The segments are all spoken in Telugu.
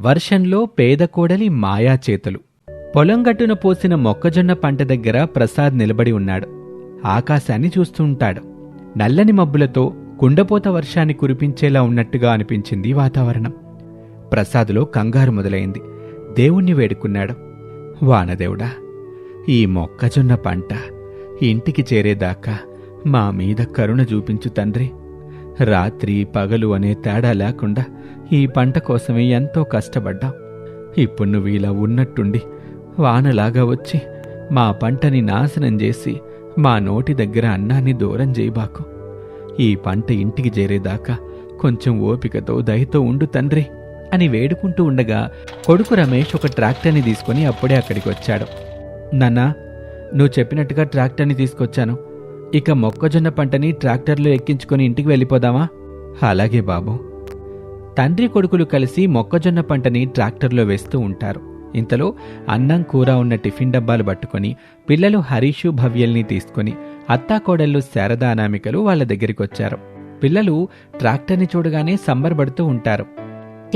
వర్షంలో పేద కోడలి మాయా చేతులు. పొలం గట్టున పోసిన మొక్కజొన్న పంట దగ్గర ప్రసాద్ నిలబడి ఉన్నాడు. ఆకాశాన్ని చూస్తుంటాడు నల్లని మబ్బులతో కుండపోత వర్షాన్ని కురిపించేలా ఉన్నట్టుగా అనిపించింది వాతావరణం. ప్రసాద్లో కంగారు మొదలైంది. దేవుణ్ణి వేడుకున్నాడు. వానదేవుడా ఈ మొక్కజొన్న పంట ఇంటికి చేరేదాకా మా మీద కరుణ చూపించు తండ్రి. రాత్రి పగలు అనే తేడా లేకుండా ఈ పంట కోసమే ఎంతో కష్టపడ్డాం. ఇప్పుడు నువ్వు ఇలా ఉన్నట్టుండి వానలాగా వచ్చి మా పంటని నాశనం చేసి మా నోటి దగ్గర అన్నాన్ని దూరం చేయబాకు. ఈ పంట ఇంటికి చేరేదాకా కొంచెం ఓపికతో దయతో ఉండు తండ్రి అని వేడుకుంటూ ఉండగా కొడుకు రమేష్ ఒక ట్రాక్టర్ని తీసుకుని అప్పుడే అక్కడికి వచ్చాడు. నాన్నా నువ్వు చెప్పినట్టుగా ట్రాక్టర్ని తీసుకొచ్చాను. ఇక మొక్కజొన్న పంటని ట్రాక్టర్లో ఎక్కించుకొని ఇంటికి వెళ్ళిపోదామా? అలాగే బాబు. తండ్రి కొడుకులు కలిసి మొక్కజొన్న పంటని ట్రాక్టర్లో వేస్తూ ఉంటారు. ఇంతలో అన్నం కూర ఉన్న టిఫిన్ డబ్బాలు పట్టుకొని పిల్లలు హరీషు భవ్యల్ని తీసుకొని అత్తాకోడళ్ళు శారద అనామికలు వాళ్ళ దగ్గరికి వచ్చారు పిల్లలు ట్రాక్టర్ని చూడగానే సంబరపడుతూ ఉంటారు.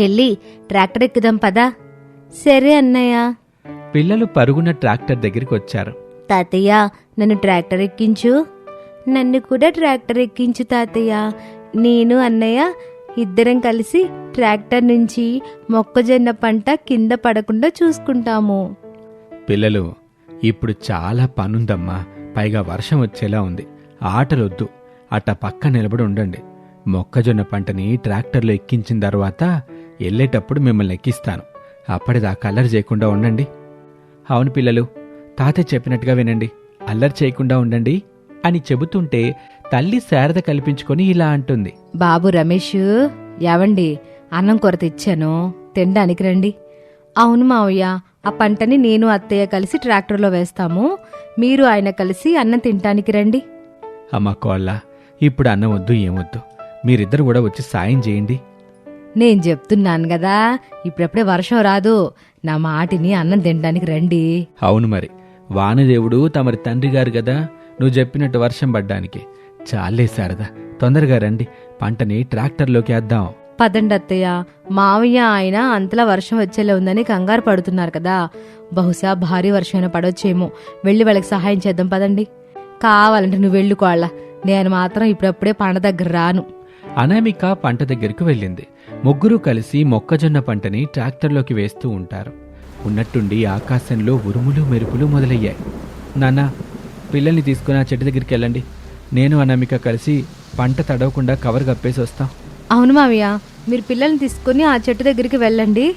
చెల్లి ట్రాక్టర్ ఎక్కుదాం పదా. సరే అన్నయ్య. పిల్లలు పరుగున ట్రాక్టర్ దగ్గరికి వచ్చారు తాతయ్య నన్ను ట్రాక్టర్ ఎక్కించు. నన్ను కూడా ట్రాక్టర్ ఎక్కించు తాతయ్య. నేను అన్నయ్య ఇద్దరం కలిసి ట్రాక్టర్ నుంచి మొక్కజొన్న పంట కింద పడకుండా చూసుకుంటాము. పిల్లలు ఇప్పుడు చాలా పనుందమ్మా. పైగా వర్షం వచ్చేలా ఉంది. ఆటలొద్దు. అట్ట పక్క నిలబడి ఉండండి. మొక్కజొన్న పంటని ట్రాక్టర్లో ఎక్కించిన తర్వాత వెళ్ళేటప్పుడు మిమ్మల్ని ఎక్కిస్తాను. అప్పటిదాకా అల్లరి చేయకుండా ఉండండి. అవును పిల్లలు తాతయ్య చెప్పినట్టుగా వినండి. అల్లరి చేయకుండా ఉండండి. అని చెబుతుంటే తల్లి శారద కల్పించుకొని ఇలా అంటుంది. బాబు రమేష్ యావండి అన్నం కూర తెచ్చాను తినడానికి రండి. అవును మావయ్య ఆ పంటని నేను అత్తయ్య కలిసి ట్రాక్టర్లో వేస్తాము మీరు ఆయన కలిసి అన్నం తినటానికి రండి. అమ్మ కోళ్ళ ఇప్పుడు అన్నం వద్దు ఏమొద్దు మీరిద్దరు కూడా వచ్చి సాయం చేయండి. నేను చెప్తున్నాను కదా ఇప్పుడప్పుడే వర్షం రాదు నా మాటిని అన్నం తినడానికి రండి. అవును మరి వానదేవుడు తమరి తండ్రి గారు కదా నువ్వు చెప్పినట్టు వర్షం పడ్డానికి. చాలే శారదా తొందరగా రండి. పంటని ట్రాక్టర్లోకి వేద్దాం పదండి అత్తయ్య మావయ్య ఆయన అంతలా వర్షం వచ్చేలా ఉందని కంగారు పడుతున్నారు కదా. బహుశా భారీ వర్షమైనా పడొచ్చేమో. వెళ్ళి వాళ్ళకి సహాయం చేద్దాం పదండి. కావాలంటే నువ్వు వెళ్ళుకోవాలా నేను మాత్రం ఇప్పుడప్పుడే పంట దగ్గర రాను. అనామిక పంట దగ్గరికి వెళ్ళింది. ముగ్గురు కలిసి మొక్కజొన్న పంటని ట్రాక్టర్లోకి వేస్తూ ఉంటారు. ఉన్నట్టుండి ఆకాశంలో ఉరుములు మెరుపులు మొదలయ్యాయి. నాన్న పిల్లల్ని తీసుకుని ఆ చెట్టు దగ్గరికి వెళ్ళండి. నేను అనామిక కలిసి పంట తడవకుండా కవర్ కప్పేసి వస్తాం. అవును మావయ్య మీరు పిల్లల్ని తీసుకుని ఆ చెట్టు దగ్గరికి వెళ్ళండి.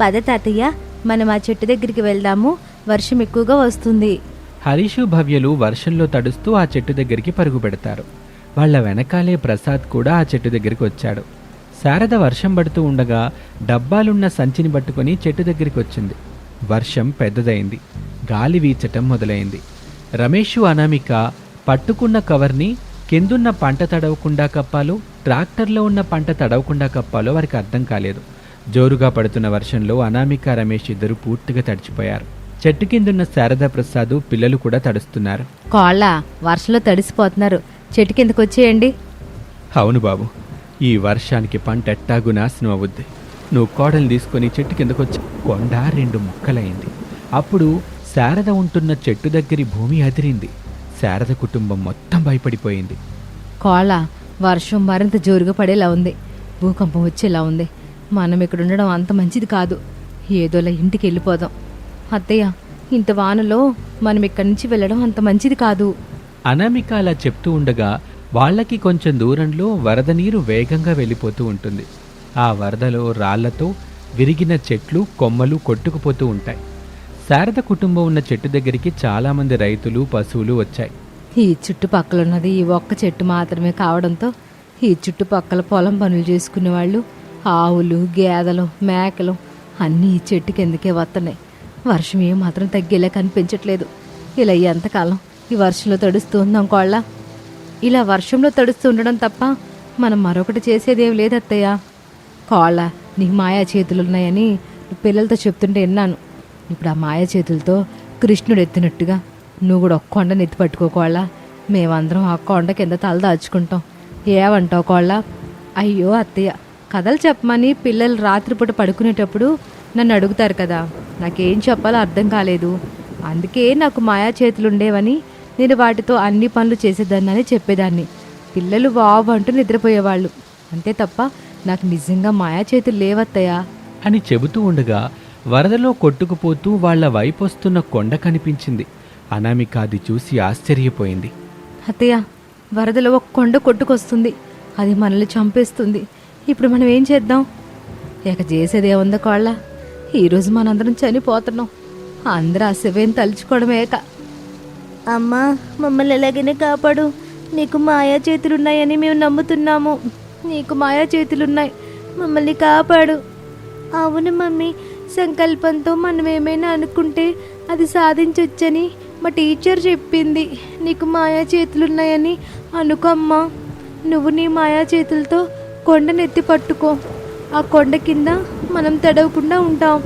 పద తాతయ్య మనం ఆ చెట్టు దగ్గరికి వెళ్దాము. వర్షం ఎక్కువగా వస్తుంది. హరీషు భవ్యలు వర్షంలో తడుస్తూ ఆ చెట్టు దగ్గరికి పరుగు పెడతారు. వాళ్ళ వెనకాలే ప్రసాద్ కూడా ఆ చెట్టు దగ్గరికి వచ్చాడు. శారద వర్షం పడుతూ ఉండగా డబ్బాలున్న సంచిని పట్టుకొని చెట్టు దగ్గరికి వచ్చింది. వర్షం పెద్దదైంది. గాలి వీచటం మొదలైంది. రమేషు అనామిక పట్టుకున్న కవర్ని కిందున్న పంట తడవకుండా కప్పాలో ట్రాక్టర్లో ఉన్న పంట తడవకుండా కప్పాలో వారికి అర్థం కాలేదు. జోరుగా పడుతున్న వర్షంలో అనామిక రమేష్ ఇద్దరు పూర్తిగా తడిచిపోయారు. చెట్టు కిందున్న శారదా ప్రసాద్ పిల్లలు కూడా తడుస్తున్నారు. కోళ్ళ వర్షంలో తడిసిపోతున్నారు. చెట్టు కిందకు వచ్చేయండి. అవును బాబు ఈ వర్షానికి పంట ఎట్టాగు నాశనం అవుద్ది. నువ్వు కోడలు తీసుకొని చెట్టు కిందకొచ్చి కొండ రెండు ముక్కలైంది. అప్పుడు శారద ఉంటున్న చెట్టు దగ్గరి భూమి అదిరింది. శారద కుటుంబం మొత్తం భయపడిపోయింది. కోళ్ళ వర్షం మరింత జోరుగా పడేలా ఉంది. భూకంపం వచ్చేలా ఉంది. మనం ఇక్కడ ఉండడం అంత మంచిది కాదు. ఏదోలా ఇంటికి వెళ్ళిపోదాం. అత్తయ్య ఇంత వానలో మనం ఇక్కడి నుంచి వెళ్ళడం అంత మంచిది కాదు. అనామిక అలా చెప్తూ ఉండగా వాళ్ళకి కొంచెం దూరంలో వరద నీరు వేగంగా వెళ్ళిపోతూ ఉంటుంది. ఆ వరదలో రాళ్ళతో విరిగిన చెట్లు కొమ్మలు కొట్టుకుపోతూ ఉంటాయి. శారద కుటుంబం ఉన్న చెట్టు దగ్గరికి చాలామంది రైతులు పశువులు వచ్చాయి. ఈ చుట్టుపక్కల ఉన్నది ఈ ఒక్క చెట్టు మాత్రమే కావడంతో ఈ చుట్టుపక్కల పొలం పనులు చేసుకునే వాళ్ళు ఆవులు గేదెలు మేకలు అన్నీ ఈ చెట్టు కిందకే వస్తున్నాయి వర్షం ఏ మాత్రం తగ్గేలా కనిపించట్లేదు. ఇలా ఎంతకాలం ఈ వర్షంలో తడుస్తూ ఉందాం కోళ్ళ? ఇలా వర్షంలో తడుస్తూ ఉండడం తప్ప మనం మరొకటి చేసేదేం లేదత్తయ్య కోళ్ళ నీ మాయా చేతులు ఉన్నాయని పిల్లలతో చెప్తుంటే విన్నాను. ఇప్పుడు ఆ మాయా చేతులతో కృష్ణుడు ఎత్తినట్టుగా నువ్వు కూడా ఒక కొండని ఎత్తి పట్టుకోకోళ్ళ మేమందరం ఆ కొండ కింద తల దాచుకుంటాం. ఏమంటావు కోళ్ళ? అయ్యో అత్తయ్య కథలు చెప్పమని పిల్లలు రాత్రిపూట పడుకునేటప్పుడు నన్ను అడుగుతారు కదా. నాకేం చెప్పాలో అర్థం కాలేదు. అందుకే నాకు మాయా చేతులు ఉండేవని నేను వాటితో అన్ని పనులు చేసేదాన్నని చెప్పేదాన్ని. పిల్లలు వావ్ అంటూ నిద్రపోయేవాళ్ళు. అంతే తప్ప నాకు నిజంగా మాయా చేతులు లేవత్తయ్యా. అని చెబుతూ ఉండగా వరదలో కొట్టుకుపోతూ వాళ్ళ వైపు వస్తున్న కొండ కనిపించింది. అనామిక అది చూసి ఆశ్చర్యపోయింది. అత్తయ్య వరదలో ఒక కొండ కొట్టుకొస్తుంది. అది మనల్ని చంపేస్తుంది. ఇప్పుడు మనం ఏం చేద్దాం? ఇక చేసేది ఏముందో కోళ్ళ? ఈరోజు మనందరం చనిపోతున్నాం. అందరూ ఆ శివేం తలుచుకోవడమేక అమ్మా మమ్మల్ని ఎలాగైనా కాపాడు. నీకు మాయా చేతులున్నాయని మేము నమ్ముతున్నాము. నీకు మాయా చేతులున్నాయి. మమ్మల్ని కాపాడు. అవును మమ్మీ సంకల్పంతో మనం ఏమైనా అనుకుంటే అది సాధించొచ్చని మా టీచర్ చెప్పింది. నీకు మాయా చేతులున్నాయని అనుకోమ్మా. నువ్వు నీ మాయా చేతులతో కొండనెత్తి పట్టుకో. ఆ కొండ కింద మనం తడవకుండా ఉంటాం.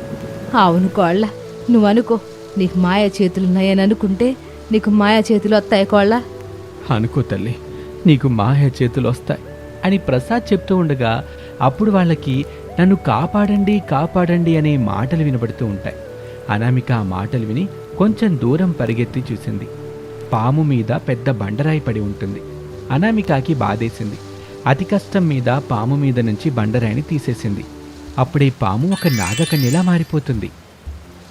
అవును కోళ్ళ. నువ్వు అనుకో నీకు మాయా చేతులున్నాయని అనుకుంటే నీకు మాయా చేతులు వస్తాయి కోళ్ళ? అనుకో తల్లి. నీకు మాయ చేతులు వస్తాయి అని ప్రసాద్ చెప్తూ ఉండగా అప్పుడు వాళ్ళకి నన్ను కాపాడండి కాపాడండి అనే మాటలు వినబడుతూ ఉంటాయి. అనామిక ఆ మాటలు విని కొంచెం దూరం పరిగెత్తి చూసింది. పాము మీద పెద్ద బండరాయి పడి ఉంటుంది. అనామికకి బాధేసింది. అతి కష్టం మీద పాము మీద నుంచి బండరాయిని తీసేసింది. అప్పుడే పాము ఒక నాగకన్యలా మారిపోతుంది.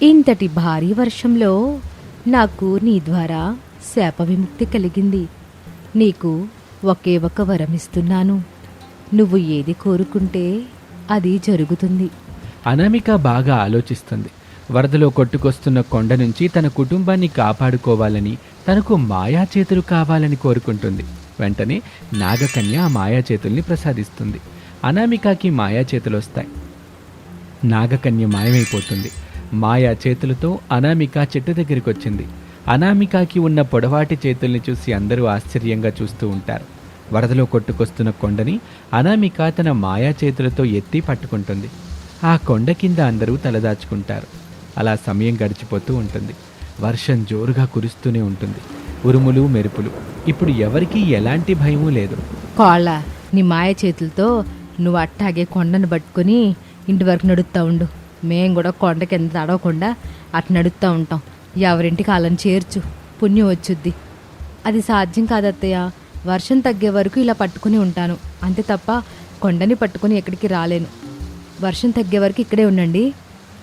ఇంతటి భారీ వర్షంలో నాకు నీ ద్వారా శాప విముక్తి కలిగింది. నీకు ఒకే ఒక వరం ఇస్తున్నాను నువ్వు ఏది కోరుకుంటే అది జరుగుతుంది. అనామిక బాగా ఆలోచిస్తుంది. వరదలో కొట్టుకొస్తున్న కొండ నుంచి తన కుటుంబాన్ని కాపాడుకోవాలని తనకు మాయా చేతులు కావాలని కోరుకుంటుంది. వెంటనే నాగకన్య ఆ మాయా చేతుల్ని ప్రసాదిస్తుంది. అనామికకి మాయా చేతులు వస్తాయి. నాగకన్య మాయమైపోతుంది. మాయా చేతులతో అనామిక చెట్టు దగ్గరికి వచ్చింది అనామికకి ఉన్న పొడవాటి చేతుల్ని చూసి అందరూ ఆశ్చర్యంగా చూస్తూ ఉంటారు. వరదలో కొట్టుకొస్తున్న కొండని అనామిక తన మాయా చేతులతో ఎత్తి పట్టుకుంటుంది. ఆ కొండ కింద అందరూ తలదాచుకుంటారు. అలా సమయం గడిచిపోతూ ఉంటుంది. వర్షం జోరుగా కురుస్తూనే ఉంటుంది. ఉరుములు మెరుపులు. ఇప్పుడు ఎవరికీ ఎలాంటి భయమూ లేదు. కోళ్ళ నీ మాయ చేతులతో నువ్వు అట్టాగే కొండను పట్టుకొని ఇంటి వరకు నడుస్తూ ఉండు. మేము కూడా కొండ కింద తడవకుండా అటు నడుస్తూ ఉంటాం. ఎవరింటికి వాళ్ళని చేర్చు. పుణ్యం వచ్చుద్ది. అది సాధ్యం కాదత్తయ్య. వర్షం తగ్గే వరకు ఇలా పట్టుకుని ఉంటాను. అంతే తప్ప కొండని పట్టుకుని ఎక్కడికి రాలేను. వర్షం తగ్గే వరకు ఇక్కడే ఉండండి.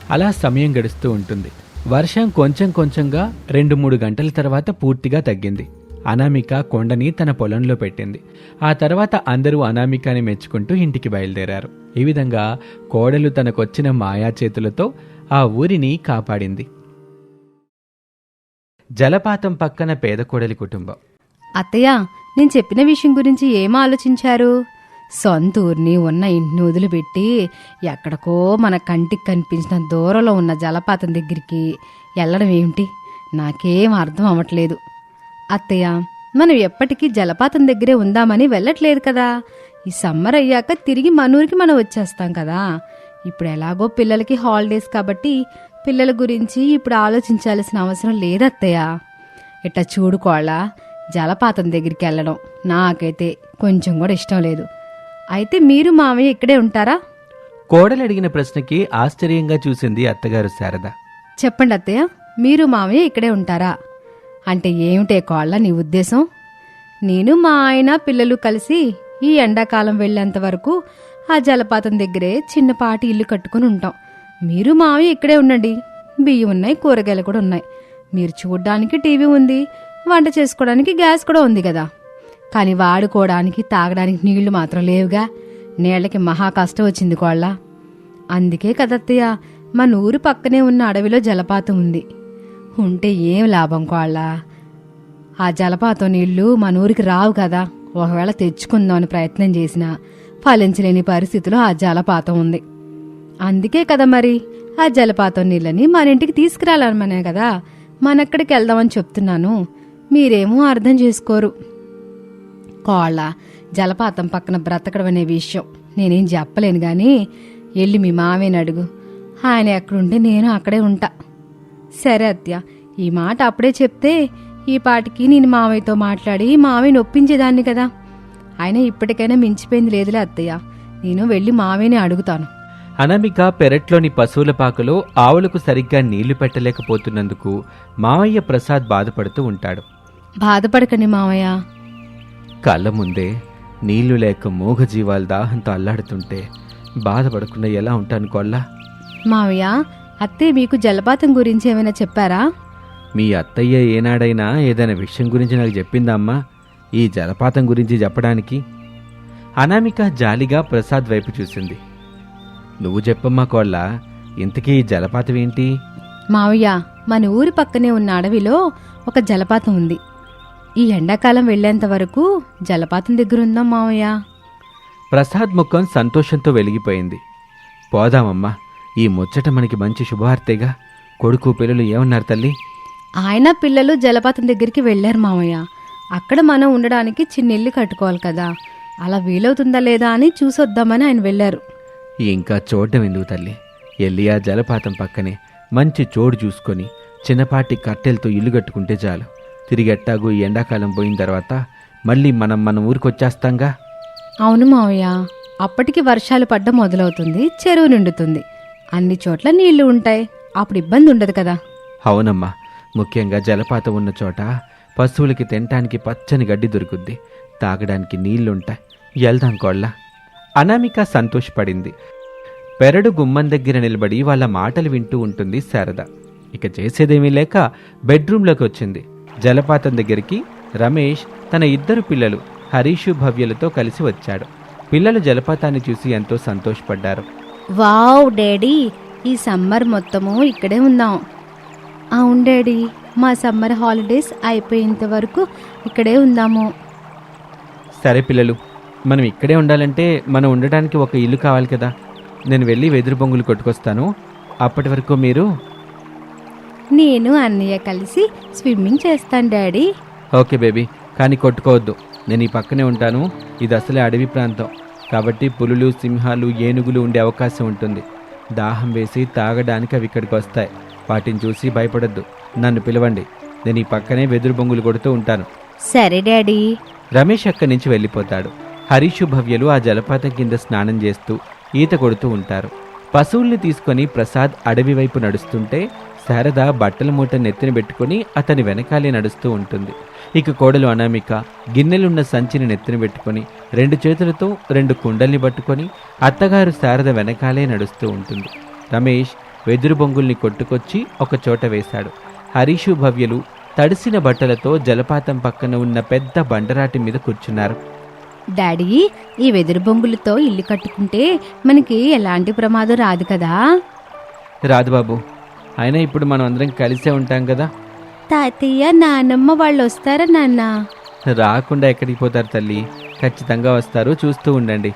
అలా సమయం గడుస్తూ ఉంటుంది. వర్షం కొంచెం కొంచెంగా రెండు మూడు గంటల తర్వాత పూర్తిగా తగ్గింది. అనామిక కొండని తన పొలంలో పెట్టింది. ఆ తర్వాత అందరూ అనామికని మెచ్చుకుంటూ ఇంటికి బయలుదేరారు. ఈ విధంగా కోడలు తనకొచ్చిన మాయా చేతులతో ఆ ఊరిని కాపాడింది. జలపాతం పక్కన పేద కోడలి కుటుంబం. అత్తయ్య నేను చెప్పిన విషయం గురించి ఏం ఆలోచించారు? సొంత ఊరిని ఉన్న ఇంటిని వదిలిపెట్టి ఎక్కడికో మన కంటికి కనిపించిన దూరంలో ఉన్న జలపాతం దగ్గరికి వెళ్ళడం ఏమిటి? నాకేం అర్థం అవ్వట్లేదు. అత్తయ్య మనం ఎప్పటికీ జలపాతం దగ్గరే ఉందామని వెళ్ళట్లేదు కదా. ఈ సమ్మర్ అయ్యాక తిరిగి మన ఊరికి మనం వచ్చేస్తాం కదా. ఇప్పుడు ఎలాగో పిల్లలకి హాలిడేస్ కాబట్టి పిల్లల గురించి ఇప్పుడు ఆలోచించాల్సిన అవసరం లేదత్తయ్య ఇట్లా చూడుకోళ్ళ జలపాతం దగ్గరికి వెళ్ళడం నాకైతే కొంచెం కూడా ఇష్టం లేదు. అయితే మీరు మామయ్య ఇక్కడే ఉంటారా? కోడలు అడిగిన ప్రశ్నకి ఆశ్చర్యంగా చూసింది అత్తగారు శారద. చెప్పండి అత్తయ్య మీరు మామయ్య ఇక్కడే ఉంటారా? అంటే ఏమిటే కోళ్ళ నీ ఉద్దేశం? నేను మా ఆయన పిల్లలు కలిసి ఈ ఎండాకాలం వెళ్ళేంత వరకు ఆ జలపాతం దగ్గరే చిన్నపాటి ఇల్లు కట్టుకుని ఉంటాం. మీరు మామయ్య ఇక్కడే ఉండండి. బియ్యం ఉన్నాయి కూరగాయలు కూడా ఉన్నాయి. మీరు చూడ్డానికి టీవీ ఉంది. వంట చేసుకోవడానికి గ్యాస్ కూడా ఉంది కదా. కానీ వాడుకోవడానికి తాగడానికి నీళ్ళు మాత్రం లేవుగా. నీళ్ళకి మహా కష్టం వచ్చింది కోళ్ళ. అందుకే కదత్తయ్య మన ఊరు పక్కనే ఉన్న అడవిలో జలపాతం ఉంది. ఉంటే ఏం లాభం కోళ్ళ? ఆ జలపాతం నీళ్ళు మన ఊరికి రావు కదా. ఒకవేళ తెచ్చుకుందామని ప్రయత్నం చేసినా ఫలించలేని పరిస్థితిలో ఆ జలపాతం ఉంది. అందుకే కదా మరి ఆ జలపాతం నీళ్ళని మన ఇంటికి తీసుకురాలమనే కదా. మనక్కడికి వెళ్దామని చెప్తున్నాను. మీరేమో అర్థం చేసుకోరు. కోళ్ళ జలపాతం పక్కన బ్రతకడం అనే విషయం నేనేం చెప్పలేను కానీ వెళ్ళి మీ మామయ్యని అడుగు. ఆయన ఎక్కడుంటే నేను అక్కడే ఉంటా. సరే అత్య ఈ మాట అప్పుడే చెప్తే ఈ పాటికి నేను మావయ్యతో మాట్లాడి మామయ్యని ఒప్పించేదాన్ని కదా. ఆయన ఇప్పటికైనా మించిపోయింది లేదులే అత్తయ్య. నేను వెళ్ళి మావేనే అడుగుతాను. అనామిక పెరట్లోని పశువుల పాకలో ఆవులకు సరిగ్గా నీళ్ళు పెట్టలేకపోతున్నందుకు మావయ్య ప్రసాద్ బాధపడుతూ ఉంటాడు. బాధపడకండి మావయ్య. కళ్ళ ముందే నీళ్ళు లేక మూగజీవాల దాహంతో అల్లాడుతుంటే బాధపడకుండా ఎలా ఉంటాను కొల్లా మావయ్య అత్తే మీకు జలపాతం గురించి ఏమైనా చెప్పారా? మీ అత్తయ్య ఏనాడైనా ఏదైనా విషయం గురించి నాకు చెప్పిందా అమ్మా? ఈ జలపాతం గురించి చెప్పడానికి? అనామిక జాలిగా ప్రసాద్ వైపు చూసింది. నువ్వు చెప్పమ్మా కోళ్ళ ఇంతకీ ఈ జలపాతం ఏంటి? మావయ్య మన ఊరి పక్కనే ఉన్న అడవిలో ఒక జలపాతం ఉంది. ఈ ఎండాకాలం వెళ్ళేంత వరకు జలపాతం దగ్గర ఉందాం మావయ్య. ప్రసాద్ ముఖం సంతోషంతో వెలిగిపోయింది. పోదామమ్మా ఈ ముచ్చట మనకి మంచి శుభవార్తేగా. కొడుకు పిల్లలు ఏమన్నారు తల్లి? ఆయన పిల్లలు జలపాతం దగ్గరికి వెళ్ళారు మావయ్య. అక్కడ మనం ఉండడానికి చిన్న ఇల్లు కట్టుకోవాలి కదా. అలా వీలవుతుందా లేదా అని చూసొద్దామని ఆయన వెళ్ళారు. ఇంకా చూడడం ఎందుకు తల్లి? ఎల్లి ఆ జలపాతం పక్కనే మంచి చోటు చూసుకొని చిన్నపాటి కట్టెలతో ఇల్లు కట్టుకుంటే చాలు. తిరిగి ఎట్టాగు ఈ ఎండాకాలం పోయిన తర్వాత మళ్ళీ మనం మన ఊరికి వచ్చేస్తాంగా అవును మావయ్య. అప్పటికి వర్షాలు పడ్డం మొదలవుతుంది చెరువు నిండుతుంది. అన్ని చోట్ల నీళ్ళు ఉంటాయి. అప్పుడు ఇబ్బంది ఉండదు కదా. అవునమ్మా. ముఖ్యంగా జలపాతం ఉన్న చోట పశువులకి తినటానికి పచ్చని గడ్డి దొరుకుద్ది. తాగడానికి నీళ్ళుంటాయి. వెళ్దాం కోళ్ళ. అనామిక సంతోషపడింది. పెరడు గుమ్మం దగ్గర నిలబడి వాళ్ళ మాటలు వింటూ ఉంటుంది శారద. ఇక చేసేదేమీ లేక బెడ్రూంలోకి వచ్చింది. జలపాతం దగ్గరికి రమేష్ తన ఇద్దరు పిల్లలు హరీషు భవ్యలతో కలిసి వచ్చాడు. పిల్లలు జలపాతాన్ని చూసి ఎంతో సంతోషపడ్డారు. వావ్ డాడీ ఈ సమ్మర్ మొత్తము ఇక్కడే ఉందాం అవును డాడీ మా సమ్మర్ హాలిడేస్ అయిపోయేంత వరకు ఇక్కడే ఉందాము సరే పిల్లలు మనం ఇక్కడే ఉండాలంటే మనం ఉండడానికి ఒక ఇల్లు కావాలి కదా. నేను వెళ్ళి వెదురు బొంగులు కొట్టుకొస్తాను. అప్పటి వరకు మీరు నేను అన్నయ్య కలిసి స్విమ్మింగ్ చేస్తాను డాడీ. Okay baby. కానీ కొట్టుకోవద్దు. నేను ఈ పక్కనే ఉంటాను. ఇది అసలే అడవి ప్రాంతం. కాబట్టి పులులు సింహాలు ఏనుగులు ఉండే అవకాశం ఉంటుంది. దాహం వేసి తాగడానికి అవి ఇక్కడికి వస్తాయి. వాటిని చూసి భయపడొద్దు. నన్ను పిలవండి. నేను ఈ పక్కనే వెదురు బొంగులు కొడుతూ ఉంటాను. సరే డాడీ. రమేష్ అక్కడి నుంచి వెళ్ళిపోతాడు. హరీషు భవ్యలు ఆ జలపాతం కింద స్నానం చేస్తూ ఈత కొడుతూ ఉంటారు. పశువుల్ని తీసుకొని ప్రసాద్ అడవి వైపు నడుస్తుంటే శారద బట్టల మూట నెత్తిన పెట్టుకొని అతని వెనకాలే నడుస్తూ ఉంటుంది. ఇక కోడలు అనామిక గిన్నెలున్న సంచిని నెత్తిన పెట్టుకొని రెండు చేతులతో రెండు కుండల్ని పట్టుకొని అత్తగారు శారద వెనకాలే నడుస్తూ ఉంటుంది. రమేష్ వెదురు బొంగుల్ని కొట్టుకొచ్చి ఒక చోట వేశాడు. హరీషు భవ్యలు తడిసిన బట్టలతో జలపాతం పక్కన ఉన్న పెద్ద బండరాటి మీద కూర్చున్నారు. డాడీ ఈ వెదురు బొంగులతో ఇల్లు కట్టుకుంటే మనకి ఎలాంటి ప్రమాదం రాదు కదా? రాదు బాబు. అయినా ఇప్పుడు మనం అందరం కలిసే ఉంటాం కదా? తాతయ్య నానమ్మ వాళ్ళు వస్తారా నాన్న? రాకుండా ఎక్కడికి పోతారు తల్లి? ఖచ్చితంగా వస్తారు చూస్తూ ఉండండి.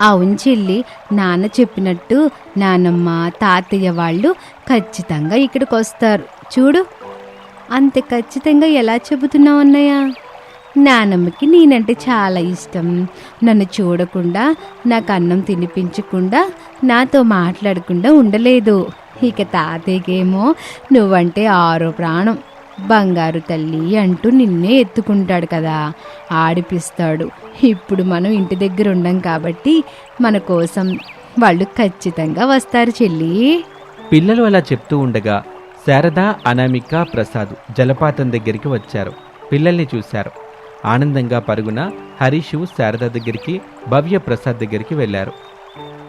అవును చెల్లి నాన్న చెప్పినట్టు నానమ్మ తాతయ్య వాళ్ళు ఖచ్చితంగా ఇక్కడికి వస్తారు. చూడు అంత ఖచ్చితంగా ఎలా చెబుతున్నావు అన్నయ్య? నానమ్మకి నేనంటే చాలా ఇష్టం. నన్ను చూడకుండా నాకు అన్నం తినిపించకుండా నాతో మాట్లాడకుండా ఉండలేదు. ఇక తాతయ్యకేమో నువ్వంటే ఆరో ప్రాణం. బంగారు తల్లి అంటూ నిన్నే ఎత్తుకుంటాడు కదా. ఆడిపిస్తాడు. ఇప్పుడు మనం ఇంటి దగ్గర ఉండం కాబట్టి మన కోసం వాళ్ళు ఖచ్చితంగా వస్తారు చెల్లి. పిల్లలు అలా చెప్తూ ఉండగా శారద అనామిక ప్రసాద్ జలపాతం దగ్గరికి వచ్చారు. పిల్లల్ని చూశారు. ఆనందంగా పరుగున హరీషు శారద దగ్గరికి భవ్య ప్రసాద్ దగ్గరికి వెళ్ళారు.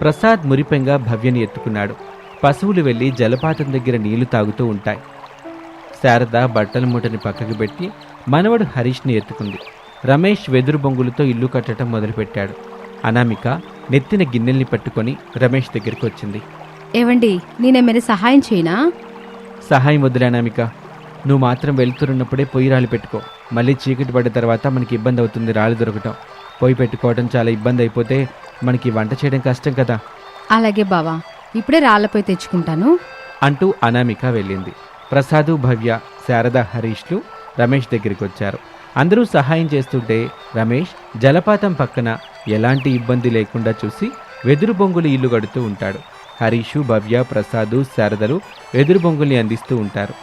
ప్రసాద్ మురిపెంగా భవ్యని ఎత్తుకున్నాడు. పశువులు వెళ్ళి జలపాతం దగ్గర నీళ్ళు తాగుతూ ఉంటాయి. శారద బట్టల మూటని పక్కకు పెట్టి మనవడు హరీష్ని ఎత్తుకుంది. రమేష్ వెదురు బొంగులతో ఇల్లు కట్టడం మొదలుపెట్టాడు. అనామిక నెత్తిన గిన్నెల్ని పట్టుకొని రమేష్ దగ్గరికి వచ్చింది. ఏవండి నేనేమైనా సహాయం చేయనా? సహాయం వద్దులే అనామిక. నువ్వు మాత్రం వెళ్తున్నప్పుడే పొయ్యి రాళ్ళు పెట్టుకో. మళ్ళీ చీకటి పడ్డ తర్వాత మనకి ఇబ్బంది అవుతుంది రాళ్ళు దొరకటం. పొయ్యి పెట్టుకోవడం చాలా ఇబ్బంది అయిపోతే మనకి వంట చేయడం కష్టం కదా. అలాగే బావా ఇప్పుడే రాళ్ళపై తెచ్చుకుంటాను. అంటూ అనామిక వెళ్ళింది. ప్రసాదు భవ్య శారద హరీష్లు రమేష్ దగ్గరికి వచ్చారు. అందరూ సహాయం చేస్తుంటే రమేష్ జలపాతం పక్కన ఎలాంటి ఇబ్బంది లేకుండా చూసి వెదురు బొంగులు ఇల్లు కడుతూ ఉంటాడు. హరీషు భవ్య ప్రసాదు శారదలు వెదురు బొంగుల్ని అందిస్తూ ఉంటారు.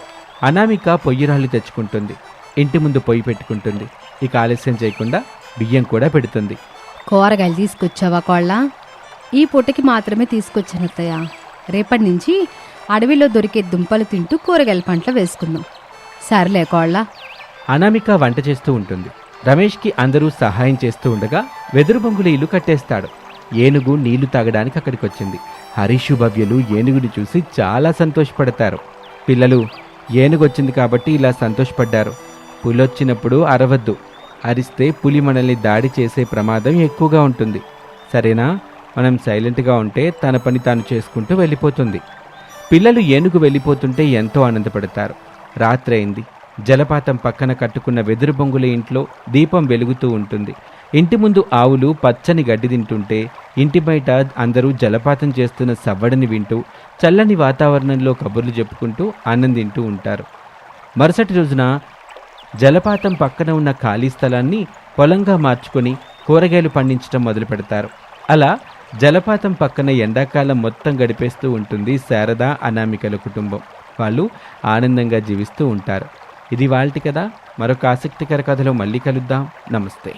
అనామిక పొయ్యిరాళ్ళు తెచ్చుకుంటుంది. ఇంటి ముందు పొయ్యి పెట్టుకుంటుంది. ఇక ఆలస్యం చేయకుండా బియ్యం కూడా పెడుతుంది. కూరగాయలు తీసుకొచ్చావా కోళ్ళ? ఈ పూటకి మాత్రమే తీసుకొచ్చాను అత్తయ్య. రేపటి నుంచి అడవిలో దొరికే దుంపలు తింటూ కూరగాయల పంటలు వేసుకుందాం. సర్లే కోళ్ళ. అనామిక వంట చేస్తూ ఉంటుంది. రమేష్కి అందరూ సహాయం చేస్తూ ఉండగా వెదురు బొంగుల ఇల్లు కట్టేస్తాడు. ఏనుగు నీళ్ళు తాగడానికి అక్కడికి వచ్చింది హరీషు భవ్యలు ఏనుగుని చూసి చాలా సంతోషపడతారు. పిల్లలు ఏనుగు వచ్చింది కాబట్టి ఇలా సంతోషపడ్డారు. పులొచ్చినప్పుడు అరవద్దు. అరిస్తే పులి మనల్ని దాడి చేసే ప్రమాదం ఎక్కువగా ఉంటుంది. సరేనా? మనం సైలెంట్గా ఉంటే తన పని తాను చేసుకుంటూ వెళ్ళిపోతుంది. పిల్లలు ఏనుగు వెళ్ళిపోతుంటే ఎంతో ఆనందపడతారు. రాత్రైంది. జలపాతం పక్కన కట్టుకున్న వెదురు బొంగుల ఇంట్లో దీపం వెలుగుతూ ఉంటుంది. ఇంటి ముందు ఆవులు పచ్చని గడ్డి తింటుంటే ఇంటి బయట అందరూ జలపాతం చేస్తున్న సవ్వడిని వింటూ చల్లని వాతావరణంలో కబుర్లు చెప్పుకుంటూ ఆనందింటూ ఉంటారు. మరుసటి రోజున జలపాతం పక్కన ఉన్న ఖాళీ స్థలాన్ని పొలంగా మార్చుకొని కూరగాయలు పండించడం మొదలు పెడతారు. అలా జలపాతం పక్కన ఎండాకాలం మొత్తం గడిపేస్తూ ఉంటుంది శారద అనామికల కుటుంబం. వాళ్ళు ఆనందంగా జీవిస్తూ ఉంటారు. ఇది వాళ్ళటి కదా మరొక ఆసక్తికర కథలో మళ్ళీ కలుద్దాం. నమస్తే.